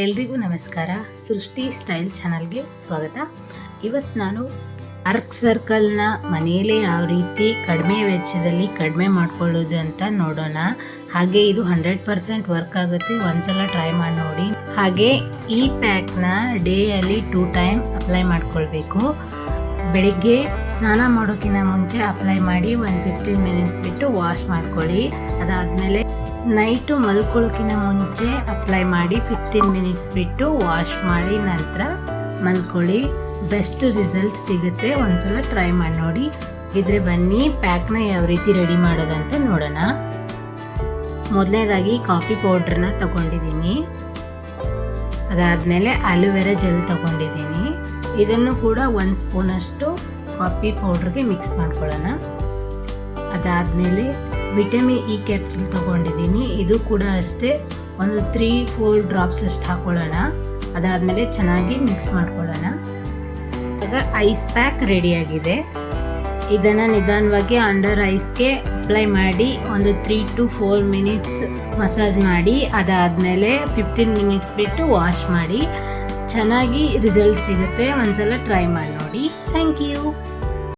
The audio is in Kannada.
ಎಲ್ರಿಗೂ ನಮಸ್ಕಾರ. ಸೃಷ್ಟಿ ಸ್ಟೈಲ್ ಚಾನಲ್ಗೆ ಸ್ವಾಗತ. ಇವತ್ತು ನಾನು ಅರ್ಕ್ ಸರ್ಕಲ್ನ ಮನೆಯಲ್ಲೇ ಯಾವ ರೀತಿ ಕಡಿಮೆ ವೆಚ್ಚದಲ್ಲಿ ಕಡಿಮೆ ಮಾಡ್ಕೊಳ್ಳೋದು ಅಂತ ನೋಡೋಣ. ಹಾಗೆ ಇದು ಹಂಡ್ರೆಡ್ ಪರ್ಸೆಂಟ್ ವರ್ಕ್ ಆಗುತ್ತೆ. ಒಂದ್ಸಲ ಟ್ರೈ ಮಾಡಿ ನೋಡಿ. ಹಾಗೆ ಈ ಪ್ಯಾಕ್ನ ಡೇಯಲ್ಲಿ ಟೂ ಟೈಮ್ ಅಪ್ಲೈ ಮಾಡ್ಕೊಳ್ಬೇಕು. ಬೆಳಿಗ್ಗೆ ಸ್ನಾನ ಮಾಡೋಕ್ಕಿಂತ ಮುಂಚೆ ಅಪ್ಲೈ ಮಾಡಿ ಒಂದು ಫಿಫ್ಟೀನ್ ಮಿನಿಟ್ಸ್ ಬಿಟ್ಟು ವಾಶ್ ಮಾಡ್ಕೊಳ್ಳಿ. ಅದಾದಮೇಲೆ ನೈಟು ಮಲ್ಕೊಳ್ಳೋಕ್ಕಿಂತ ಮುಂಚೆ ಅಪ್ಲೈ ಮಾಡಿ ಫಿಫ್ಟೀನ್ ಮಿನಿಟ್ಸ್ ಬಿಟ್ಟು ವಾಶ್ ಮಾಡಿ ನಂತರ ಮಲ್ಕೊಳ್ಳಿ. ಬೆಸ್ಟ್ ರಿಸಲ್ಟ್ ಸಿಗುತ್ತೆ. ಒಂದ್ಸಲ ಟ್ರೈ ಮಾಡಿ ನೋಡಿ. ಇದ್ರೆ ಬನ್ನಿ ಪ್ಯಾಕ್ನ ಯಾವ ರೀತಿ ರೆಡಿ ಮಾಡೋದಂತ ನೋಡೋಣ. ಮೊದಲನೇದಾಗಿ ಕಾಫಿ ಪೌಡ್ರನ್ನ ತಗೊಂಡಿದ್ದೀನಿ ಅದಾದಮೇಲೆ ಅಲೋವೆರಾ ಜೆಲ್ ತಗೊಂಡಿದ್ದೀನಿ. ಇದನ್ನು ಕೂಡ ಒಂದು ಸ್ಪೂನಷ್ಟು ಕಾಫಿ ಪೌಡ್ರಿಗೆ ಮಿಕ್ಸ್ ಮಾಡ್ಕೊಳ್ಳೋಣ. ಅದಾದಮೇಲೆ ವಿಟಮಿನ್ ಇ ಕ್ಯಾಪ್ಸೂಲ್ ತಗೊಂಡಿದ್ದೀನಿ. ಇದು ಕೂಡ ಅಷ್ಟೇ, ಒಂದು ತ್ರೀ ಫೋರ್ ಡ್ರಾಪ್ಸ್ ಅಷ್ಟು ಹಾಕ್ಕೊಳ್ಳೋಣ ಅದಾದಮೇಲೆ ಚೆನ್ನಾಗಿ ಮಿಕ್ಸ್ ಮಾಡ್ಕೊಳ್ಳೋಣ. ಈಗ ಐಸ್ ಪ್ಯಾಕ್ ರೆಡಿಯಾಗಿದೆ ಇದನ್ನು ನಿಧಾನವಾಗಿ ಅಂಡರ್ ಐಸ್ಗೆ ಅಪ್ಲೈ ಮಾಡಿ ಒಂದು three to four minutes massage ಮಾಡಿ, ಅದಾದಮೇಲೆ ಫಿಫ್ಟೀನ್ ಮಿನಿಟ್ಸ್ ಬಿಟ್ಟು ವಾಶ್ ಮಾಡಿ. ಚೆನ್ನಾಗಿ ರಿಸಲ್ಟ್ ಸಿಗುತ್ತೆ, ಒಂದ್ಸಲ ಟ್ರೈ ಮಾಡಿ. ನೋಡಿ ಥ್ಯಾಂಕ್ ಯು